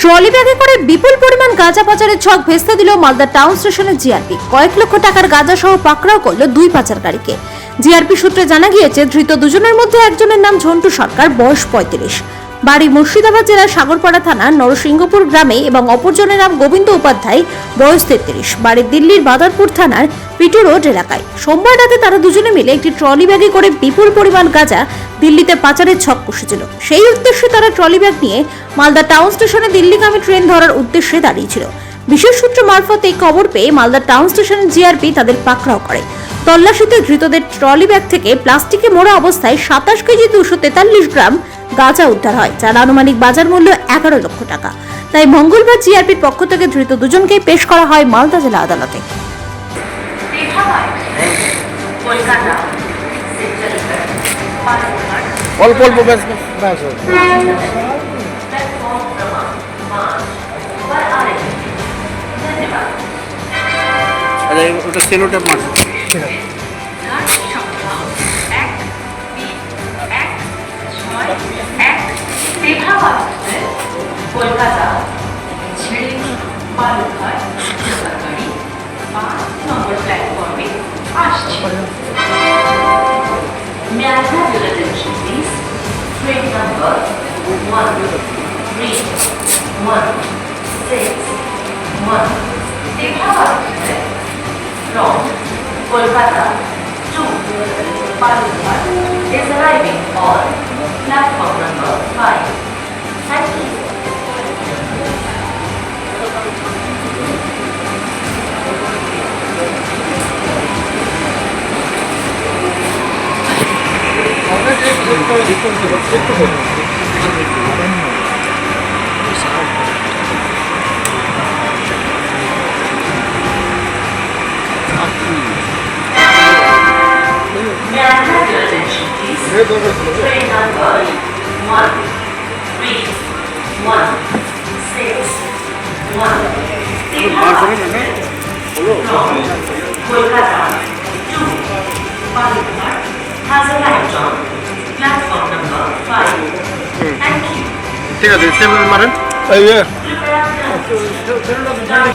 Trolley ব্যাগে করে বিপুল পরিমাণ গাঁজা পাচারের ছক ভেস্তে দিল মালদা টাউন স্টেশনের জিআরপি। কয়েক লক্ষ টাকার গাঁজা সহ পাকড়াও করল দুই পাচারকারীকে। জিআরপি সূত্রে জানা গিয়েছে, ধৃত দুজনের মধ্যে একজনের নাম ঝন্টু সরকার, বয়স পঁয়ত্রিশ। বাড়ি মুর্শিদাবাদ জেলার সাগরপাড়া থানার নরসিংহপুর গ্রামে এবং অপরজনের নাম গোবিন্দ উপাধ্যায়, বয়স তেত্রিশ। বাড়ি দিল্লির বাদারপুর থানার পিটু রোড এলাকায়। সোমবার রাতে তারা দুজনে মিলে একটি ট্রলি ব্যাগে করে বিপুল পরিমাণ গাঁজা দিল্লিতে পাচারের ছক কষেছিল। সেই উদ্দেশ্যে তারা ট্রলি ব্যাগ নিয়ে মালদা টাউন স্টেশনে দিল্লিগামী ট্রেন ধরার উদ্দেশ্যে দাঁড়িয়েছিল। বিশেষ সূত্র মারফত এই খবর পেয়ে মালদা টাউন স্টেশনের জিআরপি তাদের পাকড়াও করে। তল্লাশিতে ধৃতদের ট্রলি ব্যাগ থেকে প্লাস্টিকে মোড়া অবস্থায় সাতাশ কেজি দুশো তেতাল্লিশ গ্রাম গাঁজা উদ্ধার হয়, যার আনুমানিক বাজার মূল্য এগারো লক্ষ টাকা। তাই মঙ্গলবার জিআরপির পক্ষ থেকে ধৃত দুজনকেই পেশ করা হয় মালদা জেলা আদালতে। আচ্ছা, ওটা সেলোটা মাছ ঠিক আছে three, one, six, one. Dekhavat from Kolkata to Balughat is arriving on platform number five. Thank you. May Balughat has arrived on platform number five. Thank you. ঠিক আছে সেভেন মারেন Prepare